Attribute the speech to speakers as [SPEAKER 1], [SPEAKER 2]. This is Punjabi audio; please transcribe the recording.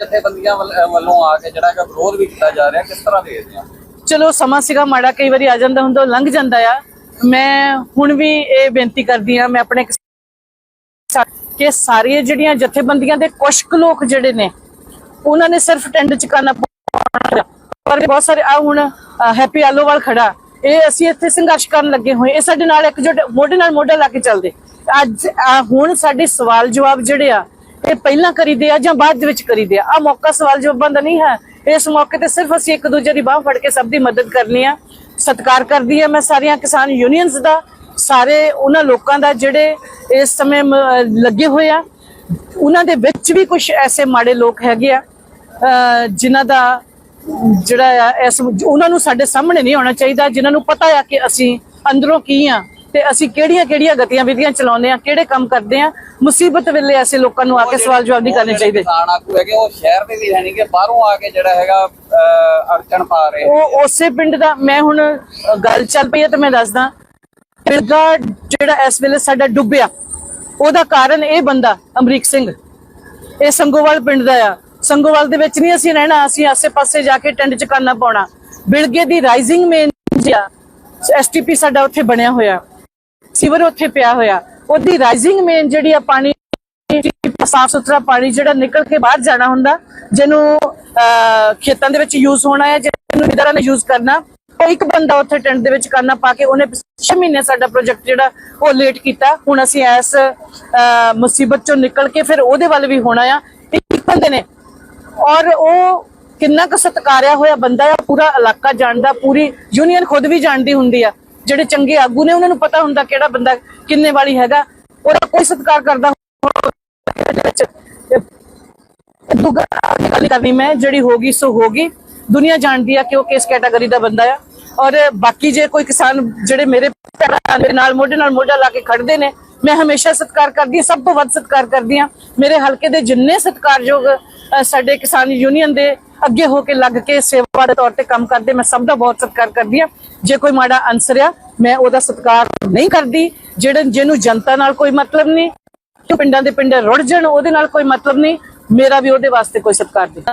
[SPEAKER 1] ਜਥੇਬੰਦੀਆਂ ਵੱਲ- ਵੱਲੋਂ ਆ ਕੇ ਜਿਹੜਾ ਹੈਗਾ ਵਿਰੋਧ ਵੀ ਕੀਤਾ ਜਾ ਰਿਹਾ ਕਿਸ ਤਰ੍ਹਾਂ ਦੇਖਦੇ ਆ
[SPEAKER 2] ਚਲੋ ਸਮਾਂ ਸੀਗਾ ਮਾੜਾ ਕਈ ਵਾਰੀ ਆ ਜਾਂਦਾ ਹੁੰਦਾ ਉਹ ਲੰਘ ਜਾਂਦਾ ਆ। ਮੈਂ ਹੁਣ ਵੀ ਇਹ ਬੇਨਤੀ ਕਰਦੀ ਆ ਮੈਂ ਆਪਣੇ ਕਿਸ- ਕਿ ਸਾਰੀਆਂ ਜਿਹੜੀਆਂ ਜਥੇਬੰਦੀਆਂ ਦੇ ਕੁਝ ਕੁ ਲੋਕ ਜਿਹੜੇ ਨੇ ਉਹਨਾਂ ਨੇ ਸਿਰਫ ਟੈਂਡ ਚ ਕਰਨਾ ਪਰ ਬਹੁਤ ਸਾਰੇ ਆ ਹੁਣ ਅ, ਹੈਪੀ ਆਲੋਵਾਲ ਖੜਾ। ਇਹ ਅਸੀਂ ਇੱਥੇ ਸੰਘਰਸ਼ ਕਰਨ ਲੱਗੇ ਹੋਏ ਇਹ ਸਾਡੇ ਨਾਲ ਇੱਕ ਜੁਟ ਮੋਢੇ ਨਾਲ ਮੋਢਾ ਲਾ ਕੇ ਚੱਲਦੇ। ਅੱਜ ਆ ਹੁਣ ਸਾਡੇ ਸਵਾਲ ਜਵਾਬ ਜਿਹੜੇ ਆ ਇਹ ਪਹਿਲਾਂ ਕਰੀਦੇ ਆ ਜਾਂ ਬਾਅਦ ਵਿੱਚ ਕਰੀਦੇ ਆ? ਆ ਮੌਕਾ ਸਵਾਲ ਜਵਾਬਾਂ ਦਾ ਨਹੀਂ ਹੈ। ਇਸ ਮੌਕੇ ਤੇ ਸਿਰਫ ਅਸੀਂ ਇੱਕ ਦੂਜੇ ਦੀ ਬਾਹ ਫੜ ਕੇ ਸਭ ਦੀ ਮਦਦ ਕਰਨੀ ਆ। ਸਤਿਕਾਰ ਕਰਦੀ ਆ ਮੈਂ ਸਾਰੀਆਂ ਕਿਸਾਨ ਯੂਨੀਅਨਸ ਦਾ, ਸਾਰੇ ਉਹਨਾਂ ਲੋਕਾਂ ਦਾ ਜਿਹੜੇ ਇਸ ਸਮੇਂ ਲੱਗੇ ਹੋਏ ਆ। ਉਹਨਾਂ ਦੇ ਵਿੱਚ ਵੀ ਕੁਝ ਐਸੇ ਮਾੜੇ ਲੋਕ ਹੈਗੇ ਆ, ਅਹ, ਜਿਨ੍ਹਾਂ ਦਾ ਜਿਹੜਾ ਆ, ਇਸ ਉਹਨਾਂ ਨੂੰ ਸਾਡੇ ਸਾਹਮਣੇ ਨਹੀਂ ਆਉਣਾ ਚਾਹੀਦਾ, ਜਿਨ੍ਹਾਂ ਨੂੰ ਪਤਾ ਆ ਕਿ ਅਸੀਂ ਅੰਦਰੋਂ ਕੀ ਆ। ਤੇ ਅਸੀਂ ਕਿਹੜੀਆਂ ਕਿਹੜੀਆਂ ਗਤੀਆਂ ਵਿਧੀਆਂ ਚਲਾਉਂਦੇ ਆ ਕਿਹੜੇ ਕੰਮ ਕਰਦੇ ਆ ਮੁਸੀਬਤ ਵੇਲੇ ਐਸੇ ਲੋਕਾਂ ਨੂੰ ਆ ਕੇ ਸਵਾਲ ਜਵਾਬ ਨਹੀਂ ਕਰਨੇ ਚਾਹੀਦੇ।
[SPEAKER 1] ਕਿਸਾਨ ਆਗੂ ਹੈਗੇ ਉਹ ਸ਼ਹਿਰ ਦੇ ਵੀ ਹੈ ਨਹੀਂ ਕਿ ਬਾਹਰੋਂ ਆ ਕੇ ਜਿਹੜਾ ਹੈਗਾ ਅਹ, ਅੜਚਣ ਪਾ ਰਹੇ
[SPEAKER 2] ਉਹ ਉਸੇ ਪਿੰਡ ਦਾ ਮੈਂ ਹੁਣ ਗੱਲ ਚੱਲ ਪਈ ਹੈ ਤੇ ਮੈਂ ਦੱਸਦਾ। ਪਿੰਡ ਦਾ ਜਿਹੜਾ ਇਸ ਵੇਲੇ ਸਾਡਾ ਡੁੱਬਿਆ ਉਹਦਾ ਕਾਰਨ ਇਹ ਬੰਦਾ ਅਮਰੀਕ ਸਿੰਘ। ਇਹ ਸੰਗੋਵਾਲ ਪਿੰਡ ਦਾ ਆ। ਸੰਗੋਵਾਲ ਦੇ ਵਿੱਚ ਨਹੀਂ ਅਸੀਂ ਰਹਿਣਾ ਅਸੀਂ ਆਸੇ-ਪਾਸੇ ਜਾ ਕੇ ਟੈਂਟ ਚ ਕਰਨਾ ਪਾਉਣਾ। ਬਿਲਗੇ ਦੀ ਰਾਈਜ਼ਿੰਗ ਮੇਨ ਜਿਆ ਐਸਟੀਪੀ ਸਾਡਾ ਉੱਥੇ ਬਣਿਆ ਹੋਇਆ। ਸਿਵਰ ਉੱਥੇ ਪਿਆ ਹੋਇਆ। ਉਹਦੀ ਰਾਈਜ਼ਿੰਗ ਮੇਨ ਜਿਹੜੀ ਆ ਪਾਣੀ ਸਾਫ਼ ਸੁਥਰਾ ਪਾਣੀ ਜਿਹੜਾ ਨਿਕਲ ਕੇ ਬਾਹਰ ਜਾਣਾ ਹੁੰਦਾ ਜਿਹਨੂੰ ਅਹ, ਖੇਤਾਂ ਦੇ ਵਿੱਚ ਯੂਜ਼ ਹੋਣਾ ਹੈ ਜਿਹਨੂੰ ਇਦਾਂ ਨੇ ਯੂਜ਼ ਕਰਨਾ ਉਹ ਇੱਕ ਬੰਦਾ ਉੱਥੇ ਟੈਂਟ ਦੇ ਵਿੱਚ ਕਰਨਾ ਪਾ ਕੇ ਉਹਨੇ 6 ਮਹੀਨੇ ਸਾਡਾ ਪ੍ਰੋਜੈਕਟ ਜਿਹੜਾ ਉਹ ਲੇਟ ਕੀਤਾ। ਹੁਣ ਅਸੀਂ ਇਸ ਮੁਸੀਬਤ ਚੋਂ ਨਿਕਲ ਕੇ ਫਿਰ ਉਹਦੇ ਵੱਲ ਵੀ ਹੋਣਾ ਆ। ਇੱਕ ਬੰਦੇ ਨੇ। ਔਰ ਉਹ ਕਿੰਨਾ ਕੁ ਸਤਕਾਰਿਆ ਹੋਇਆ ਬੰਦਾ ਆ ਪੂਰਾ ਇਲਾਕਾ ਜਾਣਦਾ ਪੂਰੀ ਯੂਨੀਅਨ ਖੁਦ ਵੀ ਜਾਣਦੀ ਹੁੰਦੀ ਆ। ਜਿਹੜੇ ਚੰਗੇ ਆਗੂ ਨੇ, ਉਹਨਾਂ ਨੂੰ ਪਤਾ ਹੁੰਦਾ ਕਿਹੜਾ ਬੰਦਾ ਕਿੰਨੇ ਵਾਲੀ ਹੈਗਾ। ਉਹਦਾ ਕੋਈ ਸਤਕਾਰ ਕਰਦਾ ਗੱਲ ਕਰਨੀ ਮੈਂ, ਜਿਹੜੀ ਹੋਗੀ ਸੋ ਹੋਗੀ ਦੁਨੀਆ ਜਾਣਦੀ ਆ ਕਿ ਉਹ ਕਿਸ ਕੈਟਾਗਰੀ ਦਾ ਬੰਦਾ ਆ। ਔਰ ਬਾਕੀ ਜੇ ਕੋਈ ਕਿਸਾਨ ਜਿਹੜੇ ਮੇਰੇ ਦੇ ਨਾਲ, ਮੋਢੇ ਨਾਲ ਮੋਢਾ ਲਾ ਕੇ ਖੜਦੇ ਨੇ, ਮੈਂ ਹਮੇਸ਼ਾ ਸਤਿਕਾਰ ਕਰਦੀ ਹਾਂ, ਸਭ ਤੋਂ ਵੱਧ ਸਤਿਕਾਰ ਕਰਦੀ ਹਾਂ। ਮੇਰੇ ਹਲਕੇ ਦੇ ਜਿੰਨੇ ਸਤਿਕਾਰਯੋਗ ਸਾਡੇ ਕਿਸਾਨ ਯੂਨੀਅਨ ਦੇ ਅੱਗੇ ਹੋ ਕੇ ਲੱਗ ਕੇ ਸੇਵਾ ਦੇ ਤੌਰ ਤੇ ਕੰਮ ਕਰਦੇ, ਮੈਂ ਸਭ ਦਾ ਬਹੁਤ ਸਤਿਕਾਰ ਕਰਦੀ ਹਾਂ। ਜੇ ਕੋਈ ਮਾੜਾ ਅਨਸਰ ਆ, ਮੈਂ ਉਹਦਾ ਸਤਿਕਾਰ ਨਹੀਂ ਕਰਦੀ। ਜਿਹੜੇ ਜਿਹਨੂੰ ਜਨਤਾ ਨਾਲ ਕੋਈ ਮਤਲਬ ਨਹੀਂ, ਪਿੰਡਾਂ ਦੇ ਪਿੰਡ ਰੁੜ ਜਾਣ, ਉਹਦੇ ਨਾਲ ਕੋਈ ਮਤਲਬ ਨਹੀਂ, ਮੇਰਾ ਵੀ ਉਹਦੇ ਵਾਸਤੇ ਕੋਈ ਸਤਿਕਾਰ ਨਹੀਂ।